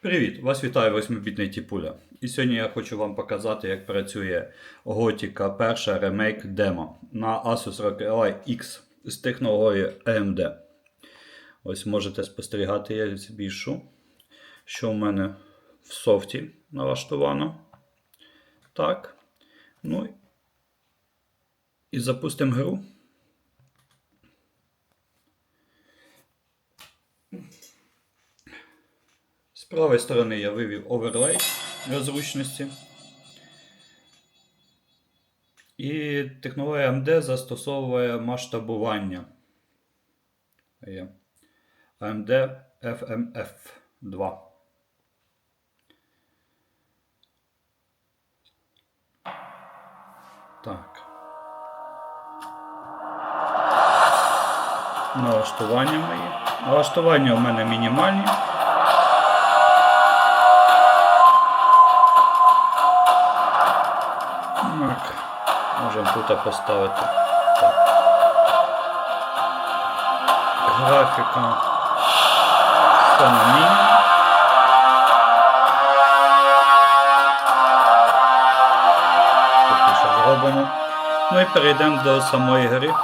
Привіт! Вас вітає 8-бітний Тіпуля. І сьогодні я хочу вам показати, як працює Готіка перша ремейк демо на Asus ROG X з технологією AMD. Ось можете спостерігати, я збільшу, що в мене в софті налаштовано. Так. Ну і запустимо гру. Правої сторони я вивів оверлей для зручності. І технологія AMD застосовує масштабування. AMD FMF2. Так. Налаштування мої. Налаштування у мене мінімальні. Тут поставити. Графіка. Все на мінімум. Зробимо. Ну і перейдемо до самої гри.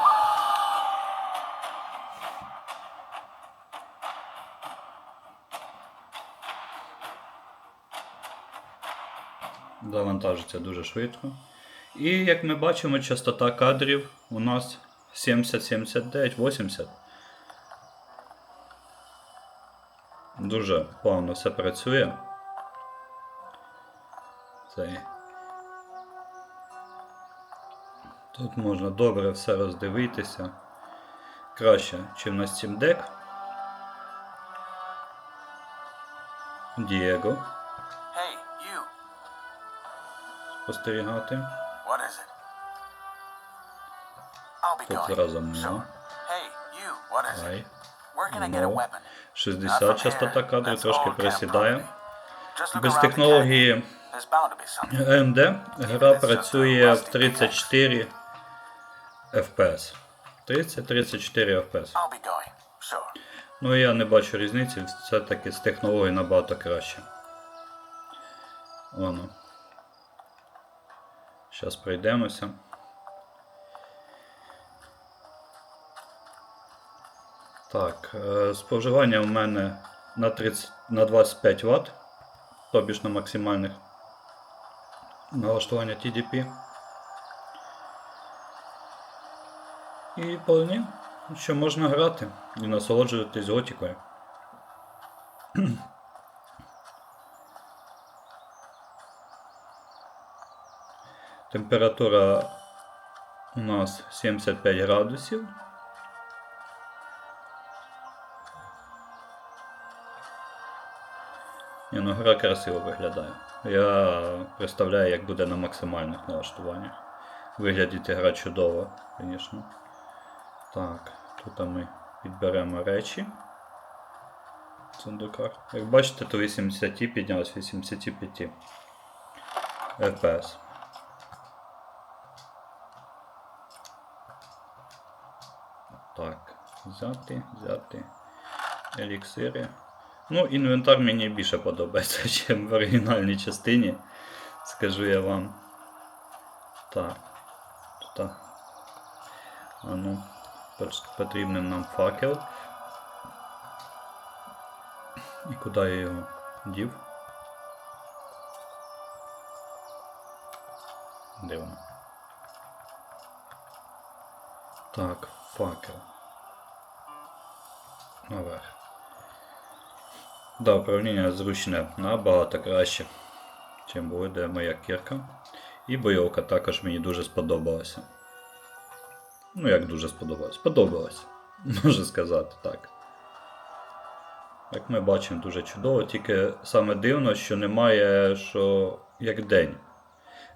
Завантажиться дуже швидко. І як ми бачимо, частота кадрів у нас 70, 79, 80. Дуже плавно все працює. Цей. Тут можна добре все роздивитися. Краще, ніж на Steam Deck. Дієго спостерігати. What is it? I'll be Тут going. зразу мало. Sure. Hey, you. What is it? Where can I get a weapon? 60 частота кадрів трошки присідає. Без технології. AMD гра працює в 34 FPS. 30-34 FPS. Ну я не бачу різниці, все-таки з технології набагато краще. Воно. Зараз пройдемося. Так, е, споживання в мене на 30, на 25 Вт, тобі ж на максимальних налаштування TDP. І повні, що можна грати і насолоджуватись готікою. Температура у нас 75 градусів. Ні, ну гра красиво виглядає. Я представляю, як буде на максимальних налаштуваннях. Виглядить гра чудово, звісно. Так, тут ми підберемо речі. в сундуках. Як бачите, то 80 піднялось 85 FPS. Так, взяти, взяти еліксири. Ну, інвентар мені більше подобається, ніж в оригінальній частині. Скажу я вам. Так. Тут. А ну, потрібен нам факел. І куди я його дів? Де воно? Так, факел. Наверх. Да, управління зручне набагато краще, чим буде моя кірка. І бойовка також мені дуже сподобалася. Ну, як дуже сподобалось? Сподобалось, можу сказати так. Як ми бачимо, дуже чудово, тільки саме дивно, що немає що як день.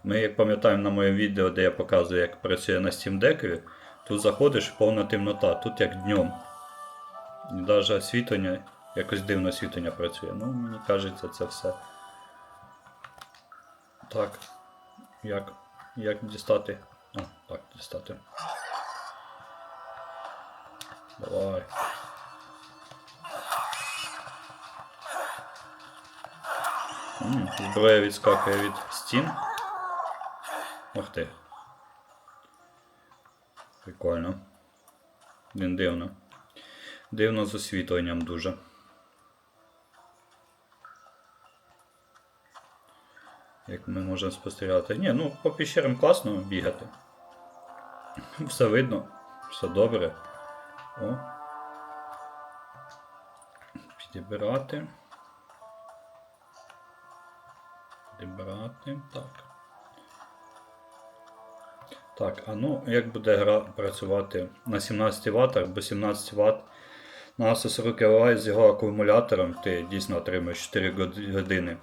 Ми, як пам'ятаємо на моєму відео, де я показую, як працює на Steam Deck, тут заходиш повна темнота, тут як днем. І навіть освітлення, якось дивно освітлення працює. Ну, мені кажеться, це все. Так. Як? Як дістати? А, так, дістати. Давай. Зброя відскакує від стін. Ух ти. Прикольно. Блін, дивно. Дивно з освітленням дуже. Як ми можемо спостерігати. Ні, ну по піщерам класно бігати. Все видно, все добре. О. Підібрати. Підібрати. Так. Так, а ну як буде гра працювати на 17 Вт, бо 17 Вт на Asus ROG Ally з його акумулятором ти дійсно отримаєш 4 години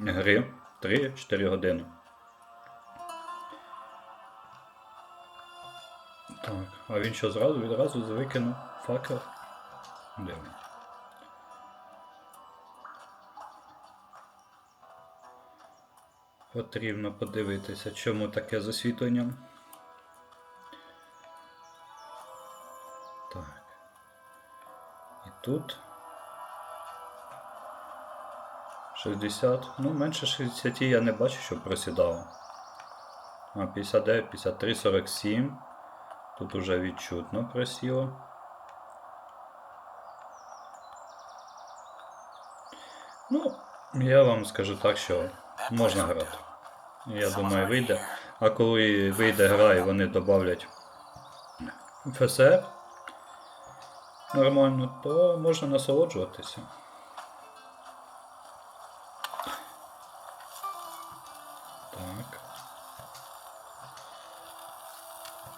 гри. 3-4 години. Так, а він що зразу відразу викинув факел? Дивно. Потрібно подивитися, чому таке з освітленням. Так. І тут. 60. Ну, менше 60 я не бачу, що просідало. А, 59, 53, 47. Тут уже відчутно просіло. Ну, я вам скажу так, що можна грати. Я думаю, вийде. А коли вийде гра і вони додавлять ФСР нормально, то можна насолоджуватися. Так.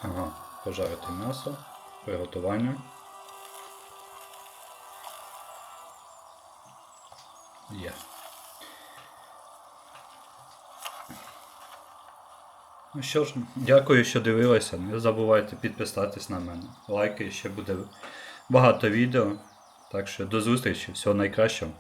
Ага, пожарити м'ясо, приготування. Ну що ж, дякую, що дивилися. Не забувайте підписатись на мене. Лайки, ще буде багато відео. Так що до зустрічі, всього найкращого.